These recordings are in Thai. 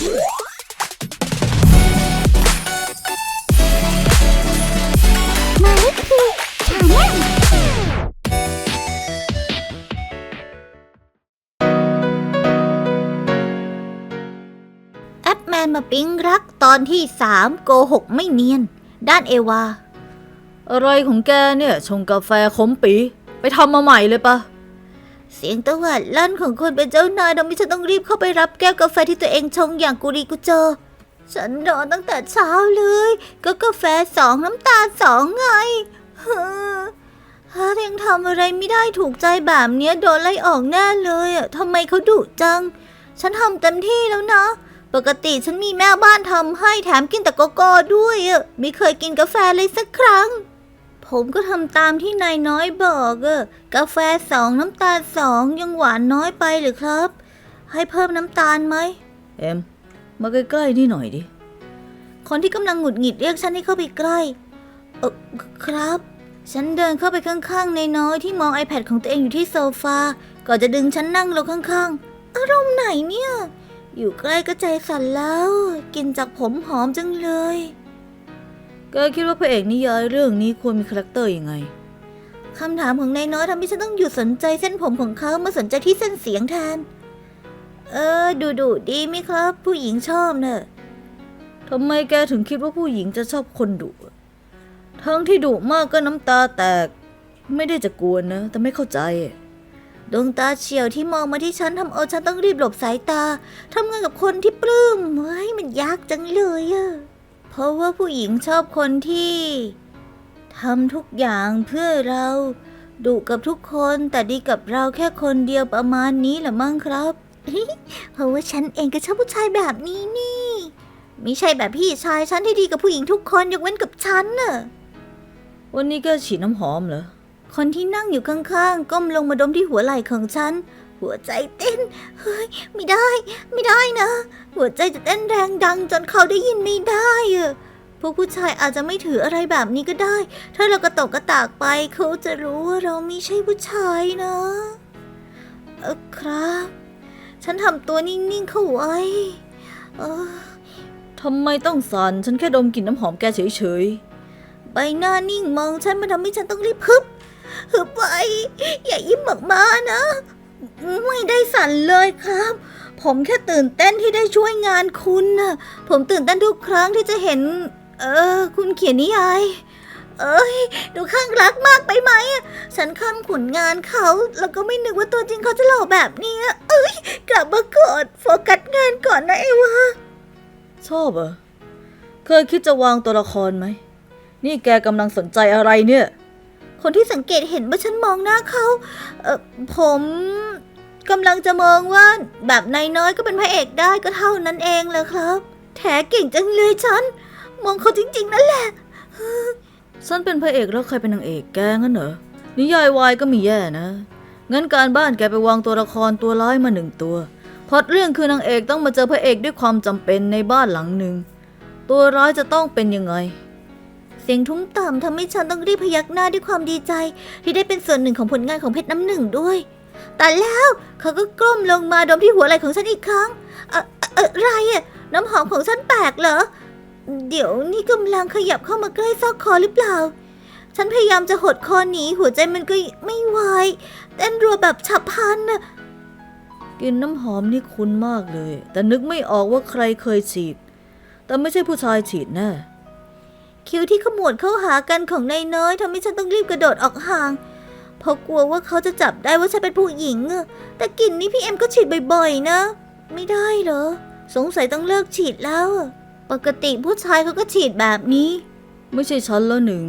มาลขคือชาแนลแอปแมนมาปิ๊งรักตอนที่สามโกหกไม่เนียน ด้านเอวา อะไรของแกเนี่ย ชงกาแฟขมปี ไปทำมาใหม่เลยปะ เสียงตะวัดลั่นของคนเป็นเจ้านายทำให้ฉันต้องรีบเข้าไปรับแก้วกาแฟที่ตัวเองชงอย่างกุรีกุโจอ ฉันรอตั้งแต่เช้าเลย ก็กาแฟสองน้ำตาสองไงฮ้อถ้ายังทำอะไรไม่ได้ถูกใจแบบเนี้ยโดนไล่ออกแน่เลยอะทำไมเขาดุจัง ฉันทำเต็มที่แล้วนะ ปกติฉันมีแม่บ้านทำให้แถมกินแต่โกโก้ด้วยอะไม่เคยกินกาแฟเลยสักครั้ง ผมก็ทำตามที่นายน้อยบอกอะกาแฟสองน้ำตาลสองยังหวานน้อยไปหรือครับ ให้เพิ่มน้ำตาลไหม เอ็ม มาใกล้ๆนี่หน่อยดิ คนที่กำลังหงุดหงิดเรียกฉันให้เข้าไปใกล้ เออครับ ฉันเดินเข้าไปข้างๆในน้อยที่มอง iPad ของตัวเองอยู่ที่โซฟา ก่อนจะดึงฉันนั่งลงข้างๆ อารมณ์ไหนเนี่ย อยู่ใกล้ก็ใจสั่นแล้ว กินจากผมหอมจังเลย แกคิดว่าพระเอกนิยายเรื่องนี้ควรมีคาแรคเตอร์ยังไงคำถามของนายน้อยทำให้ฉันต้องหยุดสนใจเส้นผมของเขามาสนใจที่เส้นเสียงแทน เออ ดูดูดีไหมครับ ผู้หญิงชอบเนอะทำไมแกถึงคิดว่าผู้หญิงจะชอบคนดุ ทั้งที่ดุมากก็น้ำตาแตก ไม่ได้จะกวนนะ แต่ไม่เข้าใจ ดวงตาเฉียวที่มองมาที่ฉันทำเอาฉันต้องรีบหลบสายตาทำงานกับคนที่ปลื้มเฮ้ยมันยากจังเลยอะ เพราะว่าผู้หญิงชอบคนที่ทำทุกอย่างเพื่อเราดุกับทุกคนแต่ดีกับเราแค่คนเดียวประมาณนี้แหละมั้งครับ เพราะว่าฉันเองก็ชอบผู้ชายแบบนี้นี่ ไม่ใช่แบบพี่ชายฉันที่ดีกับผู้หญิงทุกคนยกเว้นกับฉันน่ะ วันนี้ก็ฉีดน้ำหอมเหรอ คนที่นั่งอยู่ข้างๆ ก้มลงมาดมที่หัวไหล่ของฉัน หัวใจเต้น เฮ้ย ไม่ได้ ไม่ได้นะ หัวใจจะเต้นแรงดังจนเขาได้ยินไม่ได้อะพวกผู้ชายอาจจะไม่ถืออะไรแบบนี้ก็ได้ ถ้าเรากระตกกระตากไปเขาจะรู้ว่าเราไม่ใช่ผู้ชายนะ เออครับ ฉันทำตัวนิ่งๆเข้าไว้ เออทำไมต้องสั่นฉันแค่ดมกลิ่นน้ำหอมแกเฉยๆ ใบหน้านิ่งมองฉันมันทำให้ฉันต้องรีบฮึบฮึบไป อย่ายิ้มออกมานะ ไม่ได้สั่นเลยครับ ผมแค่ตื่นเต้นที่ได้ช่วยงานคุณนะผมตื่นเต้นทุกครั้งที่จะเห็น เออ คุณเขียนนิยาย เอ้ย ดูข้างรักมากไปไหมอะฉันข้ามขุนงานเขา แล้วก็ไม่นึกว่าตัวจริงเขาจะหล่อแบบนี้อะเอ้ย กลับมาก่อนโฟกัสงานก่อนนะไอ้วะๆชอบเหรอ เคยคิดจะวางตัวละครไหม นี่แกกำลังสนใจอะไรเนี่ยคนที่สังเกตเห็นว่าฉันมองหน้าเขา เออผม กำลังจะมองว่า แบบนายน้อยก็เป็นพระเอกได้ก็เท่านั้นเองแหละครับ แถเก่งจังเลยฉัน มองเขาจริงๆนั่นแหละฉันเป็นพระเอกแล้วใครเป็นนางเอกแกงั้นเหรอ นิยายวายก็มีแย่นะ งั้นการบ้านแกไปวางตัวละครตัวร้ายมาหนึ่งตัวพล็อดเรื่องคือนางเอกต้องมาเจอพระเอกด้วยความจำเป็นในบ้านหลังหนึ่ง ตัวร้ายจะต้องเป็นยังไง เสียงทุ้มต่ำทำให้ฉันต้องรีบพยักหน้าด้วยความดีใจ ที่ได้เป็นส่วนหนึ่งของผลงานของเพชรน้ำหนึ่งด้วย แต่แล้วเขาก็กล้มลงมาดมที่หัวไหล่ของฉันอีกครั้งเอ่อเอ่ออะไรอะน้ำหอมของฉันแปลกเหรอ เดี๋ยวนี่กำลังขยับเข้ามาใกล้ซอกคอหรือเปล่า ฉันพยายามจะหดคอหนีหัวใจมันก็ไม่ไหวเต้นรัวแบบฉับพลันน่ะกลินน้ำหอมนี่คุ้นมากเลย แต่นึกไม่ออกว่าใครเคยฉีด แต่ไม่ใช่ผู้ชายฉีดแน่คิ้วที่ขมวดเข้าหากันของนายน้อยทำให้ฉันต้องรีบกระโดดออกห่าง เพราะกลัวว่าเขาจะจับได้ว่าฉันเป็นผู้หญิงอะแต่กลิ่นนี้พี่เอ็มก็ฉีดบ่อยๆนะ ไม่ได้เหรอ สงสัยต้องเลิกฉีดแล้วอะปกติผู้ชายเขาก็ฉีดแบบนี้ ไม่ใช่ฉันแล้วหนึ่ง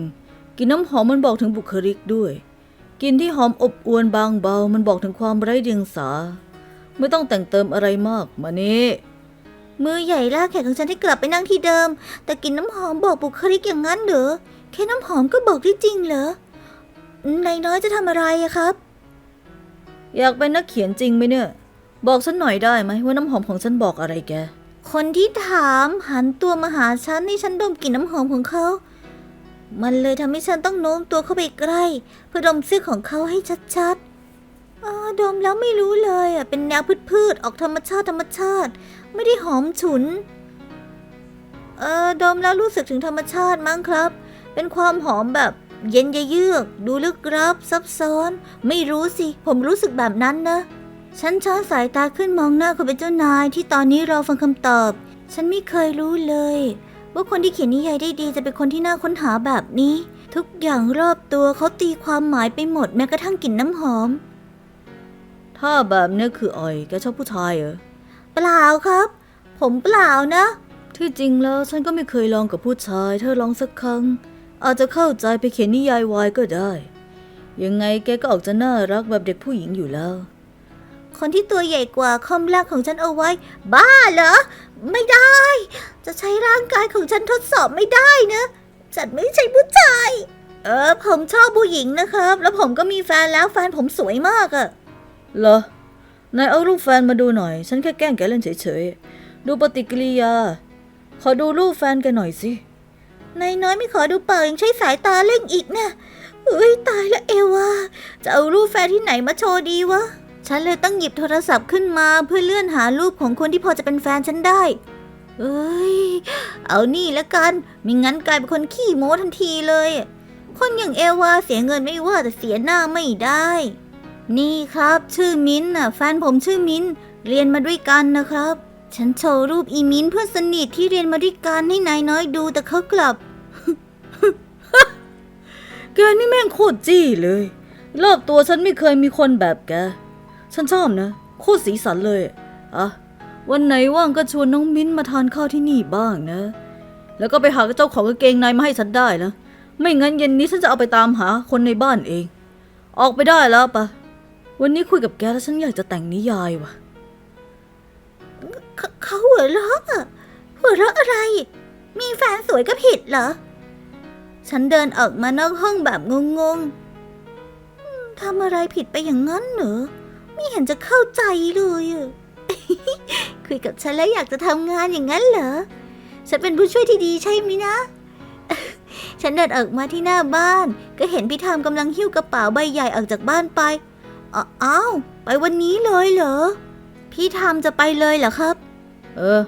กลินน้ำหอมมันบอกถึงบุคลิกด้วยกลินที่หอมอบอวนบางเบา มันบอกถึงความไร้เดียงสา ไม่ต้องแต่งเติมอะไรมากมานี่มือใหญ่ลากแขนของฉันให้กลับไปนั่งที่เดิม แต่กลิ่นน้ำหอมบอกบุคลิกอย่างนั้นเหรอแค่น้ำหอมก็บอกได้จริงเหรอ นายน้อยจะทำอะไรอะครับ อยากเป็นนักเขียนจริงไหมเนี่ย บอกฉันหน่อยได้ไหมว่าน้ำหอมของฉันบอกอะไรแก คนที่ถามหันตัวมาหาฉันให้ฉันดมกลิ่นน้ำหอมของเขา มันเลยทำให้ฉันต้องโน้มตัวเข้าไปใกล้ เพื่อดมเสื้อของเขาให้ชัดๆอ๋อดมแล้วไม่รู้เลยอะเป็นแนวพืชๆออกธรรมชาติธรรมชาติ ไม่ได้หอมฉุน เออดมแล้วรู้สึกถึงธรรมชาติมั้งครับ เป็นความหอมแบบ เย็นเยือกดูลึกลับซับซ้อน ไม่รู้สิ ผมรู้สึกแบบนั้นนะ ฉันช้อนสายตาขึ้นมองหน้าคนเป็นเจ้านายที่ตอนนี้รอฟังคำตอบ ฉันไม่เคยรู้เลย ว่าคนที่เขียนนิยายได้ดีจะเป็นคนที่น่าค้นหาแบบนี้ ทุกอย่างรอบตัวเขาตีความหมายไปหมดแม้กระทั่งกลิ่นน้ำหอม ถ้าแบบเนี้ยคืออ่อยแกชอบผู้ชายเหรอเปล่าครับ ผมเปล่านะ ที่จริงแล้วฉันก็ไม่เคยลองกับผู้ชายเธอลองสักครั้ง อาจจะเข้าใจไปเขียนนิยายวายก็ได้ ยังไงแกก็ออกจะน่ารักแบบเด็กผู้หญิงอยู่แล้ว คนที่ตัวใหญ่กว่าคอมลากของฉันเอาไว้ บ้าเหรอ ไม่ได้ จะใช้ร่างกายของฉันทดสอบไม่ได้นะฉันไม่ใช่ผู้ชาย เออ ผมชอบผู้หญิงนะครับ แล้วผมก็มีแฟนแล้วแฟนผมสวยมากอะเหรอนายเอารูปแฟนมาดูหน่อย ฉันแค่แกล้งแกเล่นเฉยๆ ดูปฏิกิริยา ขอดูรูปแฟนแกหน่อยสิ นายน้อยไม่ขอดูเปล่ายังใช้สายตาเล่งอีกนะเอ้ยตายล้วเอวาจะเอารูปแฟนที่ไหนมาโชว์ดีวะ ฉันเลยต้องหยิบโทรศัพท์ขึ้นมาเพื่อเลื่อนหารูปของคนที่พอจะเป็นแฟนฉันได้ เอ้ย เอานี่ละกันไม่งั้นกลายเป็นคนขี้โม้ทันทีเลย คนอย่างเอวาเสียเงินไม่ว่าแต่เสียหน้าไม่ได้ นี่ครับ ชื่อมิ้นท์น่ะแฟนผมชื่อมิ้นท์เรียนมาด้วยกันนะครับ ฉันโชว์รูปอีมินเพื่อนสนิทที่เรียนมาด้วยกันให้นายน้อยดูแต่เขากลับ แกนี่แม่งโคตรจี้เลย รอบตัวฉันไม่เคยมีคนแบบแก ฉันชอบนะ โคตรสีสันเลยอะวันไหนว่างก็ชวนน้องมิ้นมาทานข้าวที่นี่บ้างนะ แล้วก็ไปหาเจ้าของกางเกงในมาให้ฉันได้นะ ไม่งั้นเย็นนี้ฉันจะเอาไปตามหาคนในบ้านเอง ออกไปได้แล้วปะ วันนี้คุยกับแกแล้วฉันอยากจะแต่งนิยายว่ะ เขาเขาหัวเราะอะหัวเราะอะไร มีแฟนสวยก็ผิดเหรอ ฉันเดินออกมานอกห้องแบบงงๆทำอะไรผิดไปอย่างนั้นเหรอ ไม่เห็นจะเข้าใจเลยคุยกับฉันแล้วอยากจะทำงานอย่างนั้นเหรอ ฉันเป็นผู้ช่วยที่ดีใช่ไหมนะ ฉันเดินออกมาที่หน้าบ้าน ก็เห็นพี่ทามกำลังหิ้วกระเป๋าใบใหญ่ออกจากบ้านไปอ้าอ้าวไปวันนี้เลยเหรอ พี่ทามจะไปเลยเหรอครับ เออ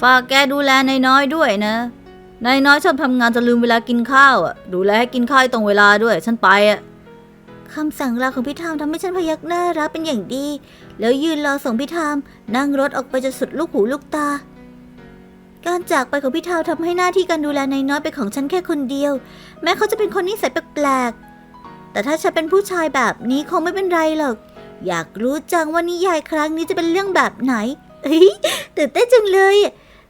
ฝากแกดูแลนายน้อยด้วยนะนายน้อยชอบทำงานจนลืมเวลากินข้าวอะ ดูแลให้กินข้าวตรงเวลาด้วย ฉันไปอะคำสั่งลาของพี่ทามทำให้ฉันพยักหน้ารับเป็นอย่างดี แล้วยืนรอส่งพี่ทามนั่งรถออกไปจนสุดลูกหูลูกตา การจากไปของพี่ทามทำให้หน้าที่การดูแลนายน้อยเป็นของฉันแค่คนเดียว แม้เขาจะเป็นคนนิสัยแปลกๆแต่ถ้าฉันเป็นผู้ชายแบบนี้คงไม่เป็นไรหรอก อยากรู้จังว่านิยายครั้งนี้จะเป็นเรื่องแบบไหน เฮ้ยตื่นเต้นจังเลย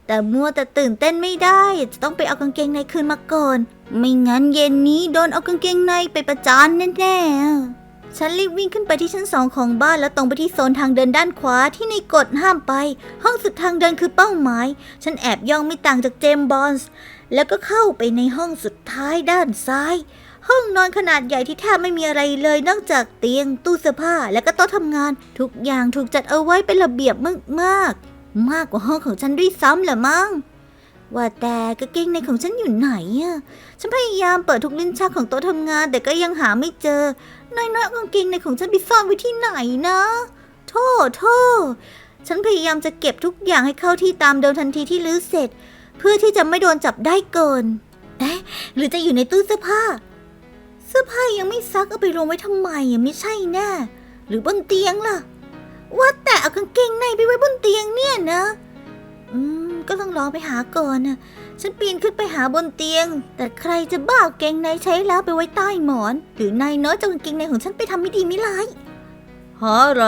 แต่มัวแต่ตื่นเต้นไม่ได้ จะต้องไปเอากางเกงในคืนมาก่อน ไม่งั้นเย็นนี้โดนเอากางเกงในไปประจานแน่ๆ ฉันรีบวิ่งขึ้นไปที่ชั้นสองของบ้านแล้วตรงไปที่โซนทางเดินด้านขวาที่ในกฎห้ามไป ห้องสุดทางเดินคือเป้าหมาย ฉันแอบย่องไม่ต่างจากเจมบอนส์แล้วก็เข้าไปในห้องสุดท้ายด้านซ้าย ห้องนอนขนาดใหญ่ที่แทบไม่มีอะไรเลยนอกจากเตียง ตู้เสื้อผ้าและก็โต๊ะทำงาน ทุกอย่างถูกจัดเอาไว้เป็นระเบียบมากๆ มากกว่าห้องของฉันด้วยซ้ำแหละมั้งว่าแต่กางเกงในของฉันอยู่ไหนอะฉันพยายามเปิดทุกลิ้นชักของโต๊ะทำงาน แต่ก็ยังหาไม่เจอน้อยๆกางเกงในของฉันไปซ่อนไว้ที่ไหนนะโทษโทษฉันพยายามจะเก็บทุกอย่างให้เข้าที่ตามเดิมทันทีที่ลื้อเสร็จ เพื่อที่จะไม่โดนจับได้เก่อนเอ๊ะหรือจะอยู่ในตู้เสื้อผ้า สื้อผ้ายังไม่ซักเอาไปรวมไว้ทำไมอะไม่ใช่แน่หรือบนเตียงล่ะ ว่าแต่เอากางเกงในไปไว้บนเตียงเนี่ยนะ อืม ก็ต้องลองไปหาก่อนนะฉันปีนขึ้นไปหาบนเตียง แต่ใครจะบ้าเอากางเกงในใช้แล้วไปไว้ใต้หมอน หรือนายน้อยจะเอากางเกงในของฉันไปทำไม่ดีไม่ร้ายหาอะไร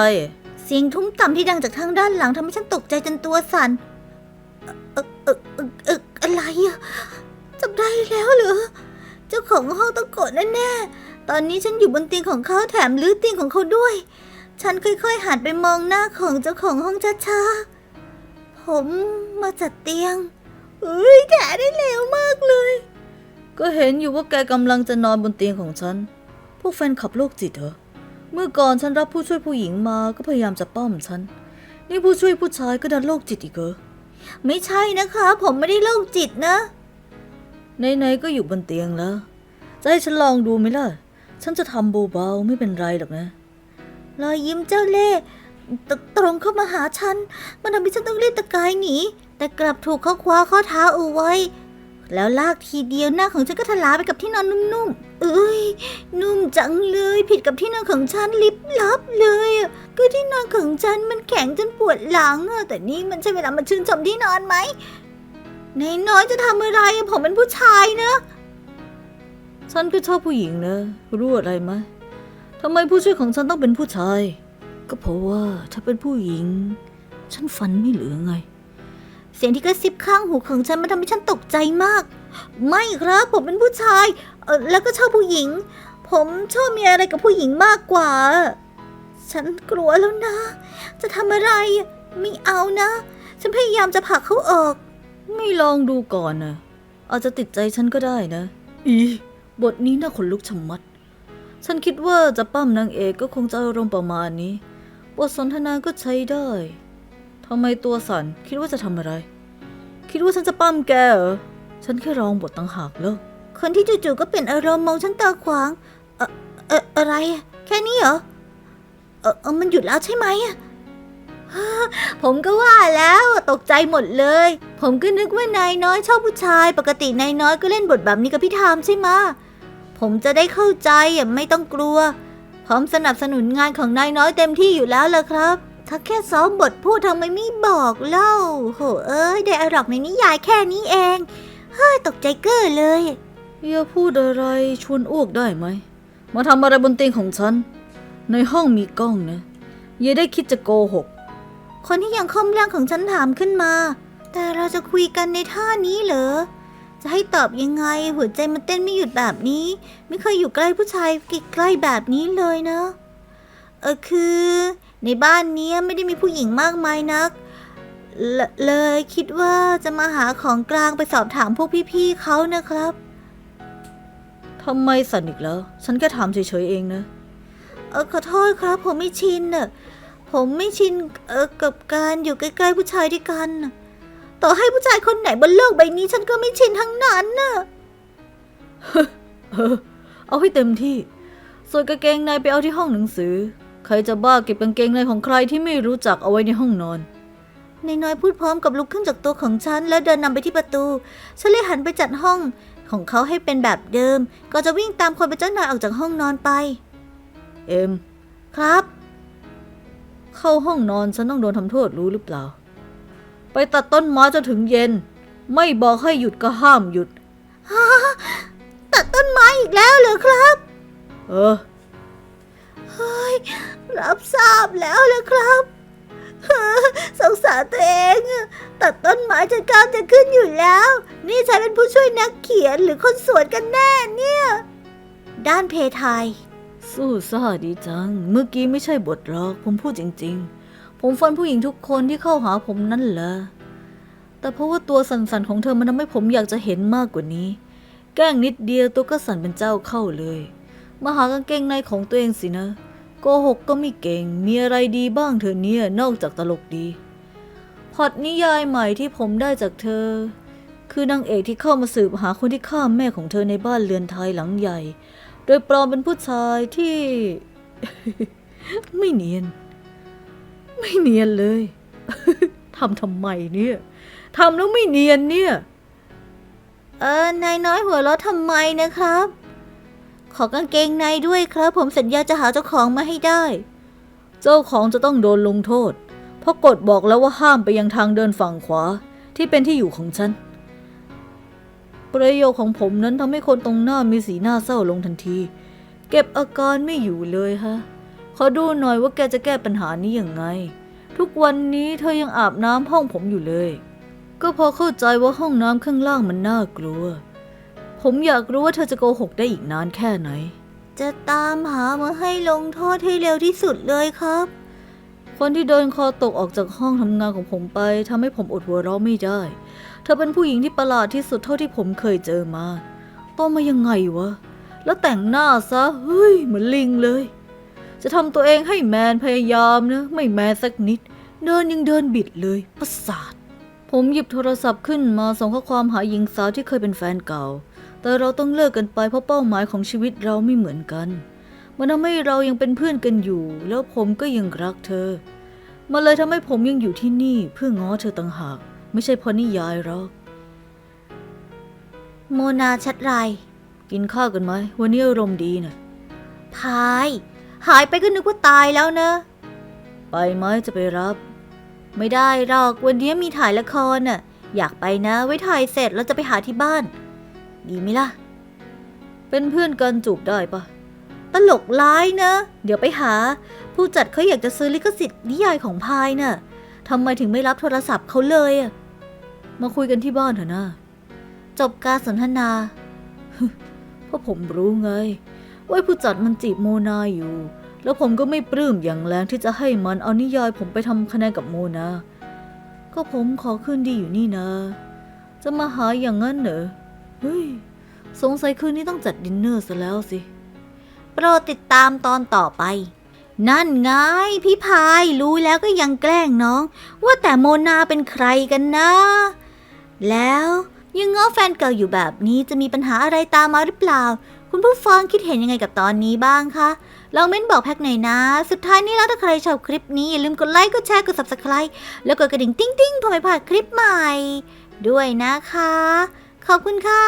เสียงทุ้มต่ำที่ดังจากทางด้านหลังทำให้ฉันตกใจจนตัวสั่นเออเออเออเอออะไรอะจับได้แล้วเหรอเจ้าของห้องต้องโกรธแน่ๆ ตอนนี้ฉันอยู่บนเตียงของเขาแถมลื้อเตียงของเขาด้วย ฉันค่อยๆหันไปมองหน้าของเจ้าของห้องช้าๆ ผมมาจัดเตียงเฮ้ยแกได้เร็วมากเลย ก็เห็นอยู่ว่าแกกำลังจะนอนบนเตียงของฉัน พวกแฟนขับโรคจิตเหรอ เมื่อก่อนฉันรับผู้ช่วยผู้หญิงมาก็พยายามจะป้อมฉัน นี่ผู้ช่วยผู้ชายก็ดันโรคจิตอีกเหรอ ไม่ใช่นะคะ ผมไม่ได้โรคจิตนะ ไหนๆก็อยู่บนเตียงแล้ว จะให้ฉันลองดูไหมล่ะ ฉันจะทำเบาๆไม่เป็นไรหรอกนะรอยยิ้มเจ้าเล่ห์ตตรงเข้ามาหาฉัน มันทำให้ฉันต้องรีบตะกายหนี แต่กลับถูกเขาคว้าข้อเท้าเอาไว้ แล้วลากทีเดียวหน้าของฉันก็ทลาไปกับที่นอนนุ่มๆ เอ้ย นุ่มจังเลย ผิดกับที่นอนของฉันลิบลับเลยอะก็ที่นอนของฉันมันแข็งจนปวดหลังอะแต่นี่มันใช่เวลามาชื่นชมที่นอนไหม นายน้อยจะทำอะไร ผมเป็นผู้ชายนะ ฉันก็ชอบผู้หญิงนะ รู้อะไรไหมทำไมผู้ช่วยของฉันต้องเป็นผู้ชาย ก็เพราะว่าถ้าเป็นผู้หญิง ฉันฟันไม่เหลือไง เสียงที่กระซิบข้างหูของฉันมันทำให้ฉันตกใจมาก ไม่ครับผมเป็นผู้ชายเออแล้วก็ชอบผู้หญิง ผมชอบมีอะไรกับผู้หญิงมากกว่า ฉันกลัวแล้วนะ จะทำอะไร ไม่เอานะ ฉันพยายามจะผลักเขาออก ไม่ลองดูก่อนนะอาจจะติดใจฉันก็ได้นะ อีบทนี้น่าขนลุกชะมัด ฉันคิดว่าจะปั้มนางเอกก็คงจะอารมณ์ประมาณนี้ บทสนทนาก็ใช้ได้ทำไมตัวสั่นคิดว่าจะทำอะไร คิดว่าฉันจะปั้มแกเหรอ ฉันแค่ร้องบทต่างหากแล้วคนที่จู่ๆก็เปลี่ยนอารมณ์มองฉันตาขวาง เออเอออะไรอะแค่นี้เหรอเออเออมันหยุดแล้วใช่ไหมอะฮ่า ผมก็ว่าแล้วตกใจหมดเลย ผมก็นึกว่านายน้อยชอบผู้ชาย ปกตินายน้อยก็เล่นบทแบบนี้กับพี่ทามใช่ไหมผมจะได้เข้าใจอะไม่ต้องกลัว พร้อมสนับสนุนงานของนายน้อยเต็มที่อยู่แล้วล่ะครับ ถ้าแค่ซ้อมบทพูดทำไมไม่บอกเล่า โหเอ้ยได้อารอกในนิยายแค่นี้เอง เฮ้ยตกใจเก้อเลย อย่าพูดอะไรชวนอ้วกได้ไหม มาทำอะไรบนเตียงของฉัน ในห้องมีกล้องนะ อย่าได้คิดจะโกหก คนที่ยังคอมร่างของฉันถามขึ้นมา แต่เราจะคุยกันในท่านี้เหรอ จะให้ตอบยังไง หัวใจมันเต้นไม่หยุดแบบนี้ ไม่เคยอยู่ใกล้ผู้ชายใกล้ๆแบบนี้เลยนะ เออคือ ในบ้านเนี้ยไม่ได้มีผู้หญิงมากมายนักเลเลยคิดว่าจะมาหาของกลางไปสอบถามพวกพี่ๆเขานะครับทำไมสั่นอีกแล้ว ฉันแค่ถามเฉยๆเองนะ เออขอโทษครับผมไม่ชินน่ะ ผมไม่ชินเออกับการอยู่ใกล้ๆผู้ชายด้วยกันน่ะต่อให้ผู้ชายคนไหนบนโลกใบนี้ ฉันก็ไม่ชินทั้งนั้นน่ะเออเอาให้เต็มที่ ส่วนกางเกงในไปเอาที่ห้องหนังสือ ใครจะบ้าเก็บกางเกงในของใครที่ไม่รู้จักเอาไว้ในห้องนอนนายน้อยพูดพร้อมกับลุกขึ้นจากตัวของฉัน แล้วเดินนำไปที่ประตู ฉันเลยหันไปจัดห้องของเขาให้เป็นแบบเดิม ก็จะวิ่งตามคนเป็นเจ้านายออกจากห้องนอนไป เอ็ม ครับ เข้าห้องนอนฉันต้องโดนทำโทษรู้หรือเปล่า ไปตัดต้นไม้จนถึงเย็น ไม่บอกให้หยุดก็ห้ามหยุด ตัดต้นไม้อีกแล้วเหรอครับ เออ เฮ้ย รับทราบแล้วเลยครับสงสารตัวเองอะตัดต้นไม้จนกล้ามจะขึ้นอยู่แล้ว นี่ฉันเป็นผู้ช่วยนักเขียนหรือคนสวนกันแน่เนี่ย ด้านเพทาย สู้ซ่าดีจัง เมื่อกี้ไม่ใช่บทหรอก ผมพูดจริง ๆ ผมฟันผู้หญิงทุกคนที่เข้าหาผมนั่นแหละ แต่เพราะว่าตัวสั่นๆของเธอมันทำให้ผมอยากจะเห็นมากกว่านี้ แกล้งนิดเดียวตัวก็สั่นเป็นเจ้าเข้าเลย มาหากางเกงในของตัวเองสินะ โกหกก็ไม่เก่ง มีอะไรดีบ้างเธอเนี่ย นอกจากตลกดี พอตนิยายใหม่ที่ผมได้จากเธอ คือนางเอกที่เข้ามาสืบหาคนที่ฆ่าแม่ของเธอในบ้านเรือนไทยหลังใหญ่ โดยปลอมเป็นผู้ชายที่ ไม่เนียน ไม่เนียนเลยทำทำไมเนี่ยทำแล้วไม่เนียนเนี่ย เออนายน้อยหัวเราะทำไมนะครับ ขอกางเกงในด้วยครับ ผมสัญญาจะหาเจ้าของมาให้ได้ เจ้าของจะต้องโดนลงโทษ เพราะกฎบอกแล้วว่าห้ามไปยังทางเดินฝั่งขวาที่เป็นที่อยู่ของฉัน ประโยคของผมนั้นทำให้คนตรงหน้ามีสีหน้าเศร้าลงทันที เก็บอาการไม่อยู่เลยฮะ ขอดูหน่อยว่าแกจะแก้ปัญหานี้ยังไง ทุกวันนี้เธอยังอาบน้ำห้องผมอยู่เลย ก็พอเข้าใจว่าห้องน้ำข้างล่างมันน่ากลัว ผมอยากรู้ว่าเธอจะโกหกได้อีกนานแค่ไหน จะตามหามาให้ลงโทษให้เร็วที่สุดเลยครับ คนที่เดินคอตกออกจากห้องทำงานของผมไปทำให้ผมอดหัวเราะไม่ได้ เธอเป็นผู้หญิงที่ประหลาดที่สุดเท่าที่ผมเคยเจอมาโตมายังไงวะ แล้วแต่งหน้าซะ เฮ้ย เหมือนลิงเลย จะทำตัวเองให้แมนพยายามนะ ไม่แมนสักนิด เดินยังเดินบิดเลยประสาท ผมหยิบโทรศัพท์ขึ้นมาส่งข้อความหาหญิงสาวที่เคยเป็นแฟนเก่า แต่เราต้องเลิกกันไปเพราะเป้าหมายของชีวิตเราไม่เหมือนกัน มันทำให้เรายังเป็นเพื่อนกันอยู่ แล้วผมก็ยังรักเธอ มันเลยทำให้ผมยังอยู่ที่นี่เพื่อง้อเธอต่างหาก ไม่ใช่เพราะนิยายหรอกโมนาชัดไร กินข้าวกันไหมวันนี้อารมณ์ดีนะพาย หายไปก็นึกว่าตายแล้วนะไปไหมจะไปรับ ไม่ได้หรอกวันนี้มีถ่ายละครน่ะ อยากไปนะ ไว้ถ่ายเสร็จแล้วจะไปหาที่บ้าน ดีไหมล่ะ เป็นเพื่อนกันจูบได้ปะ ตลกร้ายนะ เดี๋ยวไปหา ผู้จัดเขาอยากจะซื้อลิขสิทธิ์นิยายของพายน่ะทำไมถึงไม่รับโทรศัพท์เขาเลยอะมาคุยกันที่บ้านเถอะนะ จบการสนทนาเพราะผมรู้ไง ว่าผู้จัดมันจีบโมนาอยู่ แล้วผมก็ไม่ปลื้มอย่างแรงที่จะให้มันเอานิยายผมไปทำคะแนนกับโมนา ก็ผมขอคืนดีอยู่นี่นะ จะมาหาอย่างนั้นเหรอ เฮ้ย สงสัยคืนนี้ต้องจัดดินเนอร์ซะแล้วสิ โปรดติดตามตอนต่อไป นั่นไงพี่พายรู้แล้วก็ยังแกล้งน้อง ว่าแต่โมนาเป็นใครกันนะ แล้วยังง้อแฟนเก่าอยู่แบบนี้จะมีปัญหาอะไรตามมาหรือเปล่า คุณผู้ฟังคิดเห็นยังไงกับตอนนี้บ้างคะลองเม้นบอกแพ็กหน่อยนะ สุดท้ายนี้แล้วถ้าใครชอบคลิปนี้ อย่าลืมกดไลค์กดแชร์กด subscribe แล้วกดกระดิ่งติ้งๆเพื่อไม่พลาดคลิปใหม่ ด้วยนะคะ ขอบคุณค่ะ